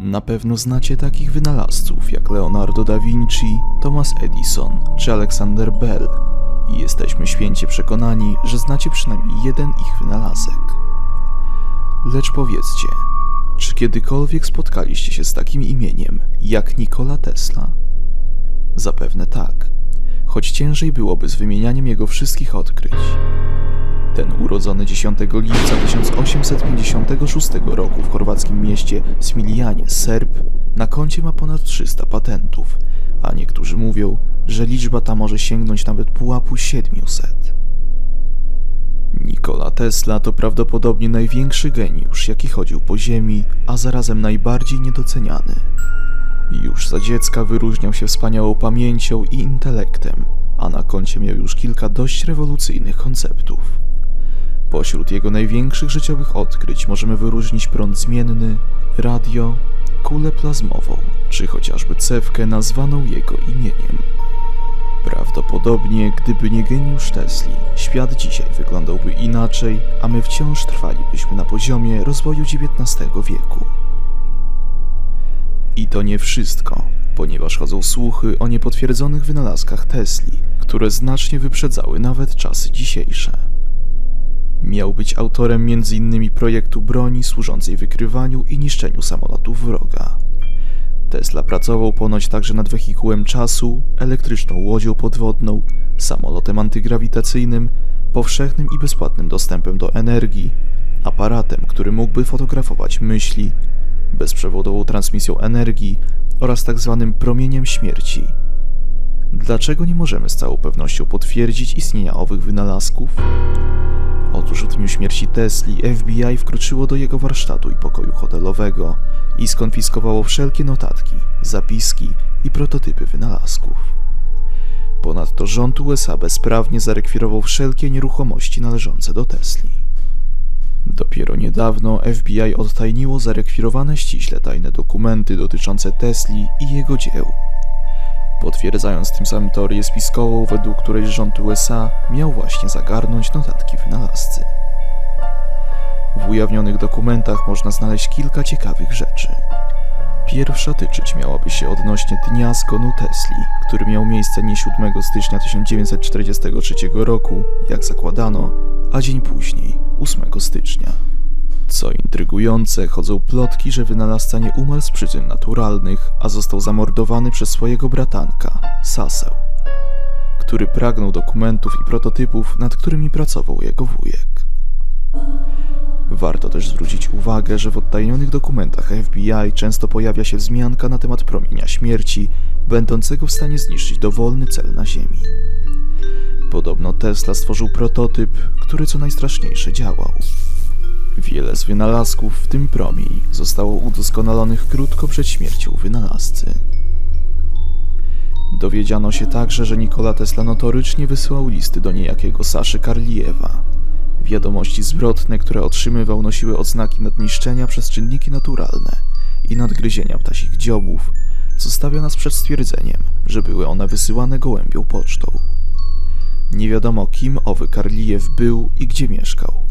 Na pewno znacie takich wynalazców jak Leonardo da Vinci, Thomas Edison czy Alexander Bell i jesteśmy święcie przekonani, że znacie przynajmniej jeden ich wynalazek. Lecz powiedzcie, czy kiedykolwiek spotkaliście się z takim imieniem jak Nikola Tesla? Zapewne tak, choć ciężej byłoby z wymienianiem jego wszystkich odkryć. Urodzony 10 lipca 1856 roku w chorwackim mieście Smiljanie, Serb, na koncie ma ponad 300 patentów, a niektórzy mówią, że liczba ta może sięgnąć nawet pułapu 700. Nikola Tesla to prawdopodobnie największy geniusz, jaki chodził po ziemi, a zarazem najbardziej niedoceniany. Już za dziecka wyróżniał się wspaniałą pamięcią i intelektem, a na koncie miał już kilka dość rewolucyjnych konceptów. Pośród jego największych życiowych odkryć możemy wyróżnić prąd zmienny, radio, kulę plazmową, czy chociażby cewkę nazwaną jego imieniem. Prawdopodobnie, gdyby nie geniusz Tesli, świat dzisiaj wyglądałby inaczej, a my wciąż trwalibyśmy na poziomie rozwoju XIX wieku. I to nie wszystko, ponieważ chodzą słuchy o niepotwierdzonych wynalazkach Tesli, które znacznie wyprzedzały nawet czasy dzisiejsze. Miał być autorem m.in. projektu broni służącej wykrywaniu i niszczeniu samolotów wroga. Tesla pracował ponoć także nad wehikułem czasu, elektryczną łodzią podwodną, samolotem antygrawitacyjnym, powszechnym i bezpłatnym dostępem do energii, aparatem, który mógłby fotografować myśli, bezprzewodową transmisją energii oraz tzw. promieniem śmierci. Dlaczego nie możemy z całą pewnością potwierdzić istnienia owych wynalazków? Otóż w dniu śmierci Tesli FBI wkroczyło do jego warsztatu i pokoju hotelowego i skonfiskowało wszelkie notatki, zapiski i prototypy wynalazków. Ponadto rząd USA bezprawnie zarekwirował wszelkie nieruchomości należące do Tesli. Dopiero niedawno FBI odtajniło zarekwirowane ściśle tajne dokumenty dotyczące Tesli i jego dzieł potwierdzając tym samym teorię spiskową, według której rząd USA miał właśnie zagarnąć notatki wynalazcy. W ujawnionych dokumentach można znaleźć kilka ciekawych rzeczy. Pierwsza tyczyć miałaby się odnośnie dnia zgonu Tesli, który miał miejsce nie 7 stycznia 1943 roku, jak zakładano, a dzień później, 8 stycznia. Co intrygujące, chodzą plotki, że wynalazca nie umarł z przyczyn naturalnych, a został zamordowany przez swojego bratanka, Saseł, który pragnął dokumentów i prototypów, nad którymi pracował jego wujek. Warto też zwrócić uwagę, że w odtajnionych dokumentach FBI często pojawia się wzmianka na temat promienia śmierci, będącego w stanie zniszczyć dowolny cel na Ziemi. Podobno Tesla stworzył prototyp, który co najstraszniejsze działał. Wiele z wynalazków, w tym promień, zostało udoskonalonych krótko przed śmiercią wynalazcy. Dowiedziano się także, że Nikola Tesla notorycznie wysyłał listy do niejakiego Saszy Karlijewa. Wiadomości zwrotne, które otrzymywał, nosiły odznaki nadniszczenia przez czynniki naturalne i nadgryzienia ptasich dziobów, co stawia nas przed stwierdzeniem, że były one wysyłane gołębią pocztą. Nie wiadomo, kim owy Karlijew był i gdzie mieszkał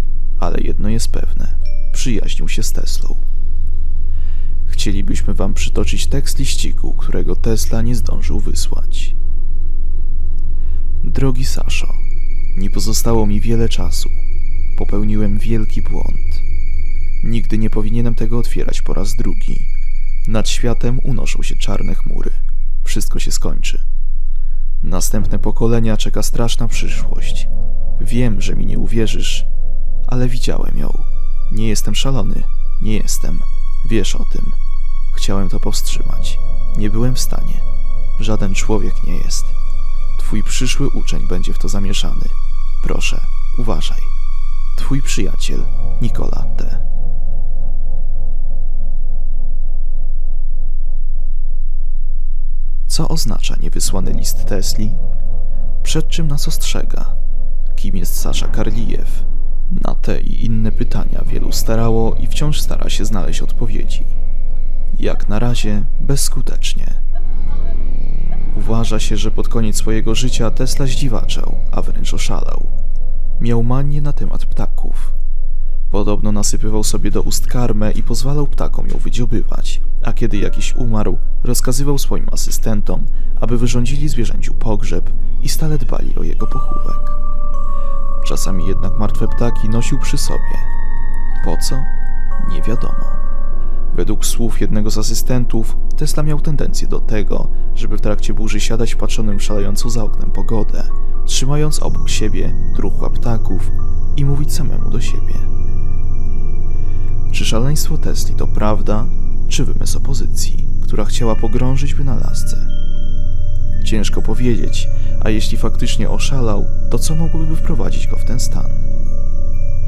jedno jest pewne: przyjaźnił się z Teslą. Chcielibyśmy Wam przytoczyć tekst liściku, którego Tesla nie zdążył wysłać. Drogi Saszo, nie pozostało mi wiele czasu. Popełniłem wielki błąd. Nigdy nie powinienem tego otwierać po raz drugi. Nad światem unoszą się czarne chmury. Wszystko się skończy. Następne pokolenia czeka straszna przyszłość. Wiem, że mi nie uwierzysz, ale widziałem ją. Nie jestem szalony, nie jestem. Wiesz o tym. Chciałem to powstrzymać. Nie byłem w stanie. Żaden człowiek nie jest. Twój przyszły uczeń będzie w to zamieszany. Proszę, uważaj. Twój przyjaciel, Nikola T. Co oznacza niewysłany list Tesli? Przed czym nas ostrzega? Kim jest Sasza Karlijew? Na te i inne pytania wielu starało i wciąż stara się znaleźć odpowiedzi. Jak na razie bezskutecznie. Uważa się, że pod koniec swojego życia Tesla zdziwaczał, a wręcz oszalał. Miał manię na temat ptaków. Podobno nasypywał sobie do ust karmę i pozwalał ptakom ją wydziobywać, a kiedy jakiś umarł, rozkazywał swoim asystentom, aby wyrządzili zwierzęciu pogrzeb i stale dbali o jego pochówek. Czasami jednak martwe ptaki nosił przy sobie. Po co? Nie wiadomo. Według słów jednego z asystentów, Tesla miał tendencję do tego, żeby w trakcie burzy siadać wpatrzonym w szalejącą za oknem pogodę, trzymając obok siebie truchła ptaków i mówić samemu do siebie. Czy szaleństwo Tesli to prawda, czy wymysł opozycji, która chciała pogrążyć wynalazcę? Ciężko powiedzieć, a jeśli faktycznie oszalał, to co mogłoby wprowadzić go w ten stan?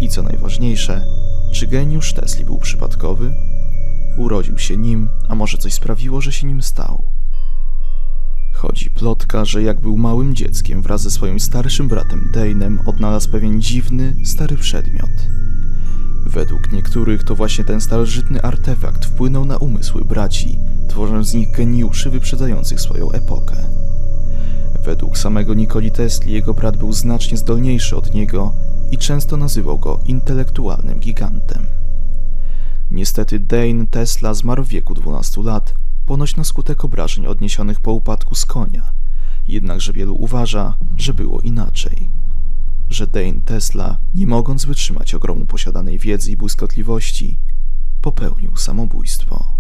I co najważniejsze, czy geniusz Tesli był przypadkowy? Urodził się nim, a może coś sprawiło, że się nim stał? Chodzi plotka, że jak był małym dzieckiem wraz ze swoim starszym bratem Dane'em odnalazł pewien dziwny, stary przedmiot. Według niektórych to właśnie ten starożytny artefakt wpłynął na umysły braci, tworząc z nich geniuszy wyprzedzających swoją epokę. Według samego Nikoli Tesli jego brat był znacznie zdolniejszy od niego i często nazywał go intelektualnym gigantem. Niestety Dane Tesla zmarł w wieku 12 lat, ponoć na skutek obrażeń odniesionych po upadku z konia, jednakże wielu uważa, że było inaczej. Że Dane Tesla, nie mogąc wytrzymać ogromu posiadanej wiedzy i błyskotliwości, popełnił samobójstwo.